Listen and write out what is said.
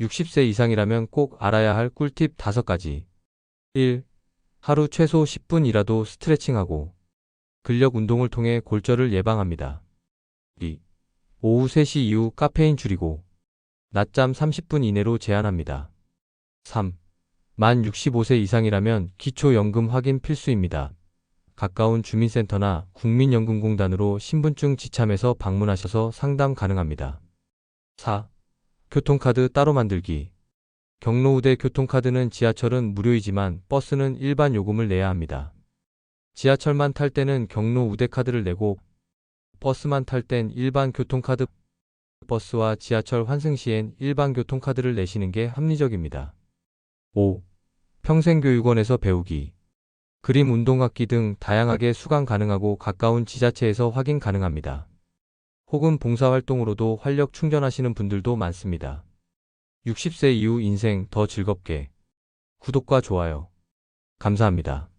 60세 이상이라면 꼭 알아야 할 꿀팁 5가지. 1. 하루 최소 10분이라도 스트레칭하고 근력 운동을 통해 골절을 예방합니다. 2. 오후 3시 이후 카페인 줄이고 낮잠 30분 이내로 제한합니다. 3. 만 65세 이상이라면 기초연금 확인 필수입니다. 가까운 주민센터나 국민연금공단으로 신분증 지참해서 방문하셔서 상담 가능합니다. 4. 교통카드 따로 만들기. 경로우대 교통카드는 지하철은 무료이지만 버스는 일반 요금을 내야 합니다. 지하철만 탈 때는 경로 우대 카드를 내고 버스만 탈 땐 일반 교통카드 버스와 지하철 환승 시엔 일반 교통카드를 내시는 게 합리적입니다. 5. 평생교육원에서 배우기. 그림 운동학기 등 다양하게 수강 가능하고 가까운 지자체에서 확인 가능합니다. 혹은 봉사활동으로도 활력 충전하시는 분들도 많습니다. 60세 이후 인생 더 즐겁게. 구독과 좋아요. 감사합니다.